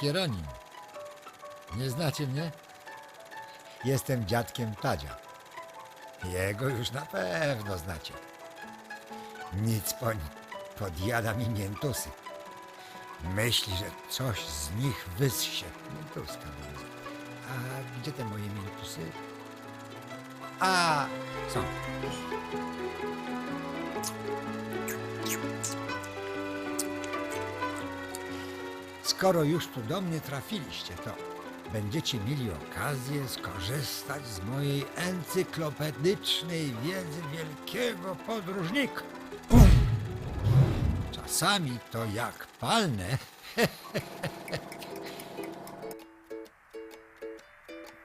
Hieronim. Nie znacie mnie? Jestem dziadkiem Tadzia. Jego już na pewno znacie. Nic po nim. Podjada mi miętusy. Myśli, że coś z nich wyssie. Miętuska mówi. A gdzie te moje miętusy? A, są. Skoro już tu do mnie trafiliście, to będziecie mieli okazję skorzystać z mojej encyklopedycznej wiedzy wielkiego podróżnika. Czasami to jak palne.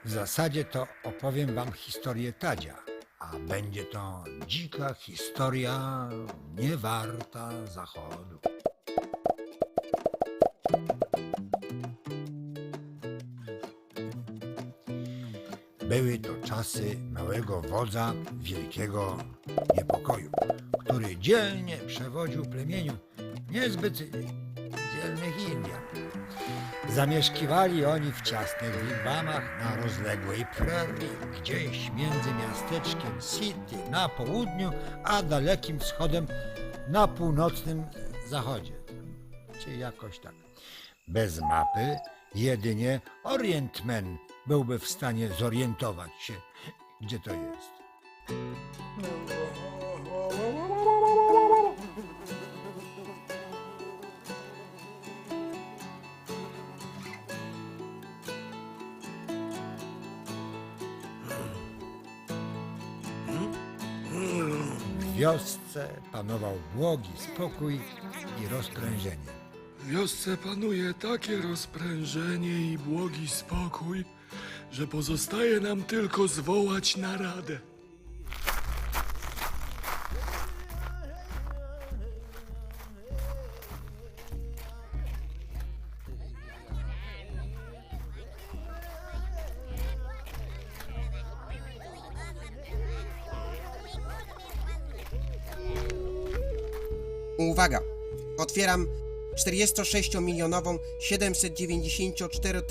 W zasadzie to opowiem wam historię Tadzia, a będzie to dzika historia niewarta zachodu. Były to czasy małego wodza wielkiego niepokoju, który dzielnie przewodził plemieniu niezbyt dzielnych Indian. Zamieszkiwali oni w ciasnych wigwamach na rozległej prerii, gdzieś między miasteczkiem City na południu, a dalekim wschodem na północnym zachodzie. Czy jakoś tak. Bez mapy jedynie Orientman byłby w stanie zorientować się, gdzie to jest. W wiosce panował błogi spokój i rozprężenie. Wiosce panuje takie rozprężenie i błogi spokój, że pozostaje nam tylko zwołać naradę. Uwaga! Otwieram 46-milionową 794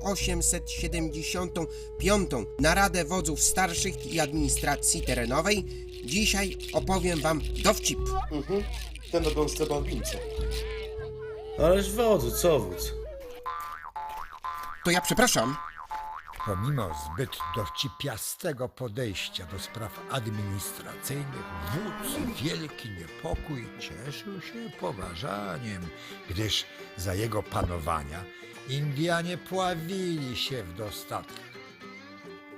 875 Naradę Wodzów Starszych i Administracji Terenowej. Dzisiaj opowiem Wam dowcip. Ten o gąsce bałwince. Ależ wodzu, co wódz? To ja przepraszam. Pomimo zbyt dowcipiastego podejścia do spraw administracyjnych, wódz Wielki Niepokój cieszył się poważaniem, gdyż za jego panowania Indianie pławili się w dostatkach.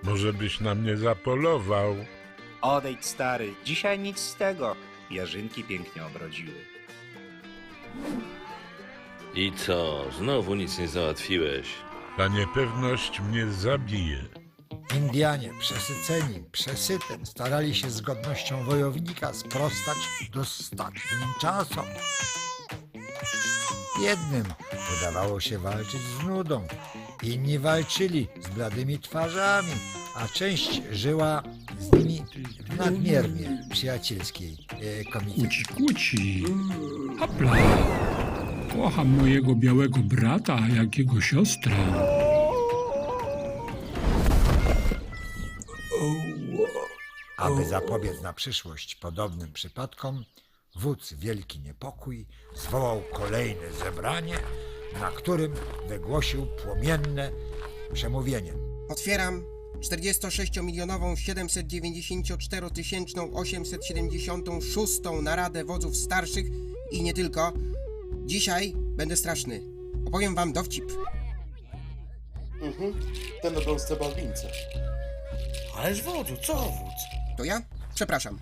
Może byś na mnie zapolował? Odejdź stary, dzisiaj nic z tego. Jarzynki pięknie obrodziły. I co, znowu nic nie załatwiłeś? Ta niepewność mnie zabije. Indianie, przesyceni przesytem, starali się z godnością wojownika sprostać dostatnim czasom. Jednym udawało się walczyć z nudą, inni walczyli z bladymi twarzami, a część żyła z nimi w nadmiernie przyjacielskiej e. Kuci, kuci. Hopla. Kocham mojego białego brata, jak jego siostrę. Aby zapobiec na przyszłość podobnym przypadkom, wódz Wielki Niepokój zwołał kolejne zebranie, na którym wygłosił płomienne przemówienie. Otwieram 46-milionową 794 876 Naradę Wodzów Starszych i nie tylko. Dzisiaj będę straszny. Opowiem Wam dowcip. Ten o gąsce bałwince. Ależ wodzu, co wódz? To ja? Przepraszam.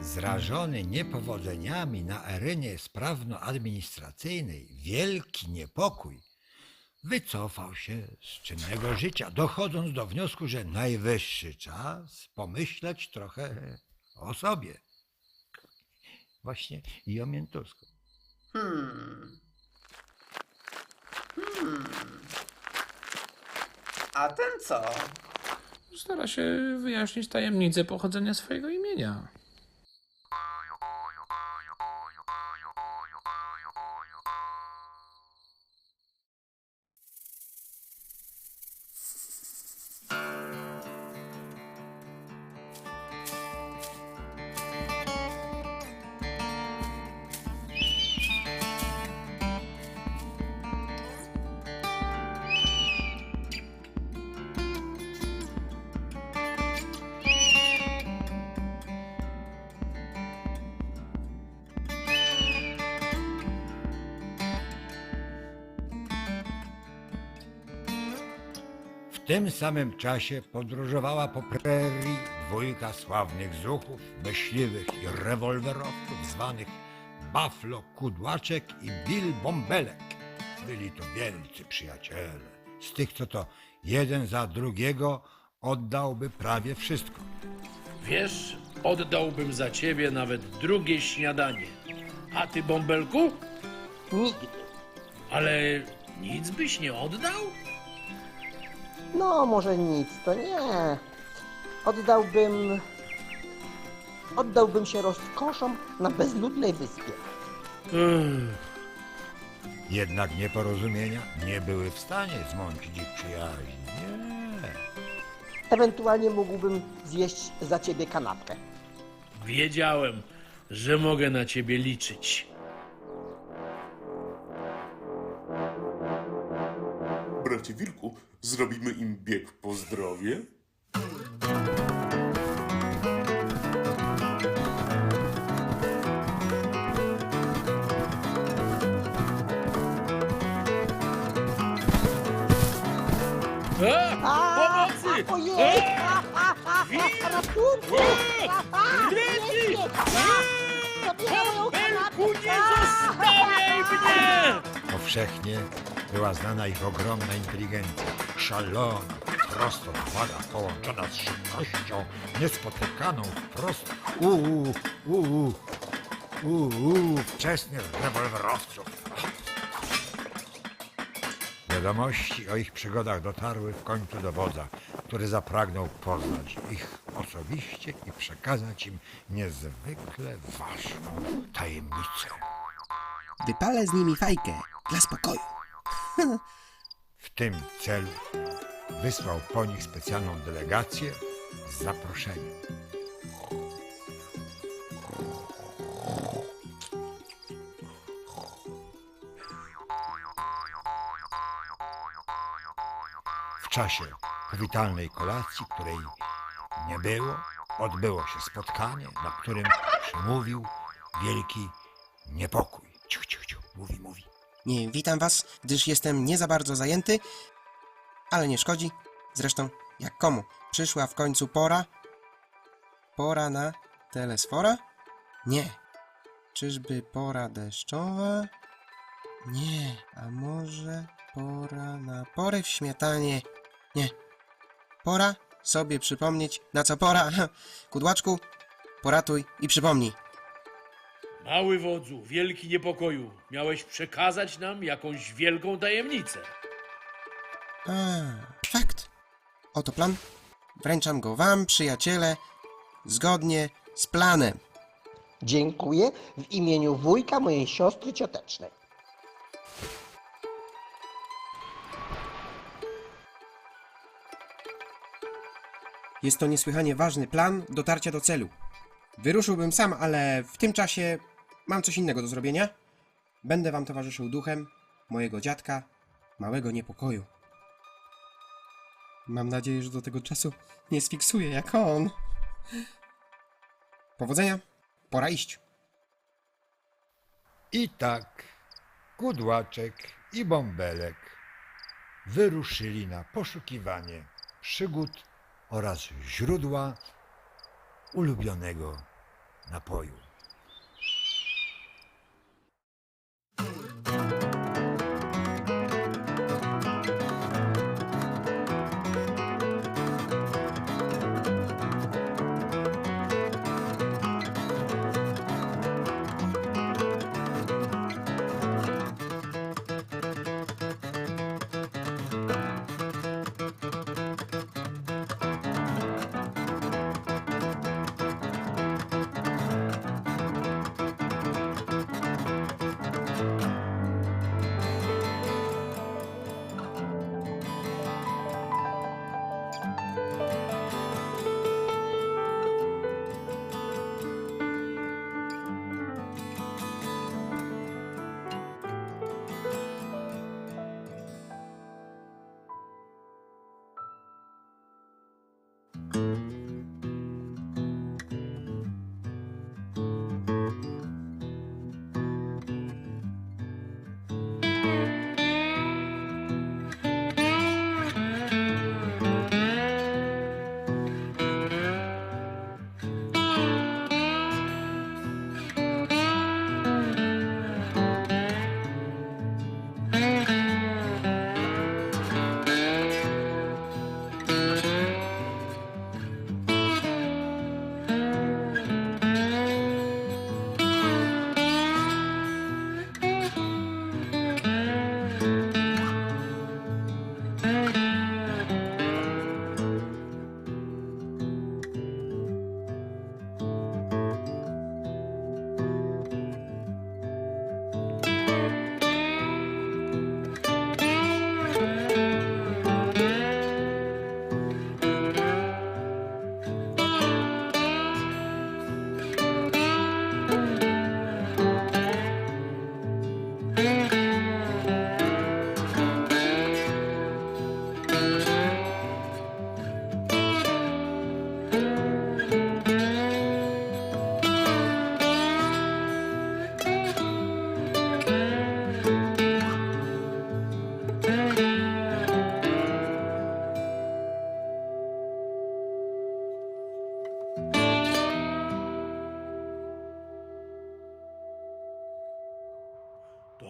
Zrażony niepowodzeniami na arenie sprawno-administracyjnej, wielki niepokój wycofał się z czynnego życia, dochodząc do wniosku, że najwyższy czas pomyśleć trochę o sobie. Właśnie i o Miętusku. Hmm. Hmm. A ten co? Stara się wyjaśnić tajemnicę pochodzenia swojego imienia. Tym samym czasie podróżowała po prerii dwójka sławnych zuchów, myśliwych i rewolwerowców zwanych Buffalo Kudłaczek i Bill Bąbelek. Byli to wielcy przyjaciele. Z tych, co to jeden za drugiego oddałby prawie wszystko. Wiesz, oddałbym za ciebie nawet drugie śniadanie. A ty, bąbelku? Nigdy. Ale nic byś nie oddał? No, może nic, to nie. Oddałbym... Oddałbym się rozkoszom na bezludnej wyspie. Ech, Jednak nieporozumienia nie były w stanie zmącić ich przyjaźni. Nie. Ewentualnie mógłbym zjeść za ciebie kanapkę. wiedziałem, że mogę na ciebie liczyć. Bracie Wilku, zrobimy im bieg po zdrowie? A! Pomocy! Ojej! Ratunku! Bąbelku, nie zostawiaj mnie! Powszechnie była znana ich ogromna inteligencja, szalona, prosto uwaga połączona z szybkością niespotykaną wprost u u u u u u wczesnych rewolwerowców. Wiadomości o ich przygodach dotarły w końcu do wodza, który zapragnął poznać ich osobiście i przekazać im niezwykle ważną tajemnicę. Wypalę z nimi fajkę dla spokoju. W tym celu wysłał po nich specjalną delegację z zaproszeniem. W czasie powitalnej kolacji, której nie było, odbyło się spotkanie, na którym przemówił wielki niepokój. Ciu, ciu, ciu, mówi, mówi. Nie witam was, gdyż jestem nie za bardzo zajęty, ale nie szkodzi. Zresztą, jak komu? Przyszła w końcu pora. Pora na telesfora? Nie. Czyżby pora deszczowa? Nie. A może pora na pory w śmietanie? Nie. Pora sobie przypomnieć, na co pora. Kudłaczku, poratuj i przypomnij. Mały wodzu, wielki niepokoju, miałeś przekazać nam jakąś wielką tajemnicę. A, fakt. Oto plan. Wręczam go wam, przyjaciele, zgodnie z planem. Dziękuję w imieniu wujka mojej siostry ciotecznej. Jest to niesłychanie ważny plan dotarcia do celu. Wyruszyłbym sam, ale w tym czasie mam coś innego do zrobienia. Będę wam towarzyszył duchem mojego dziadka, małego niepokoju. Mam nadzieję, że do tego czasu nie sfiksuję jak on. Powodzenia, pora iść. I tak Kudłaczek i Bąbelek wyruszyli na poszukiwanie przygód oraz źródła ulubionego napoju.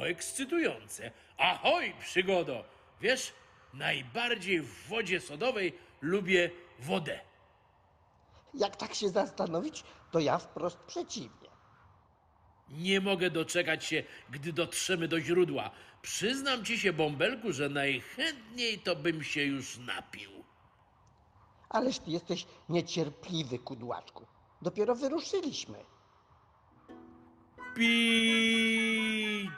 To ekscytujące. Ahoj, przygodo! Wiesz, najbardziej w wodzie sodowej lubię wodę. Jak tak się zastanowić, to ja wprost przeciwnie. Nie mogę doczekać się, gdy dotrzemy do źródła. Przyznam ci się, bąbelku, że najchętniej to bym się już napił. Ależ ty jesteś niecierpliwy, kudłaczku. Dopiero wyruszyliśmy. Beach.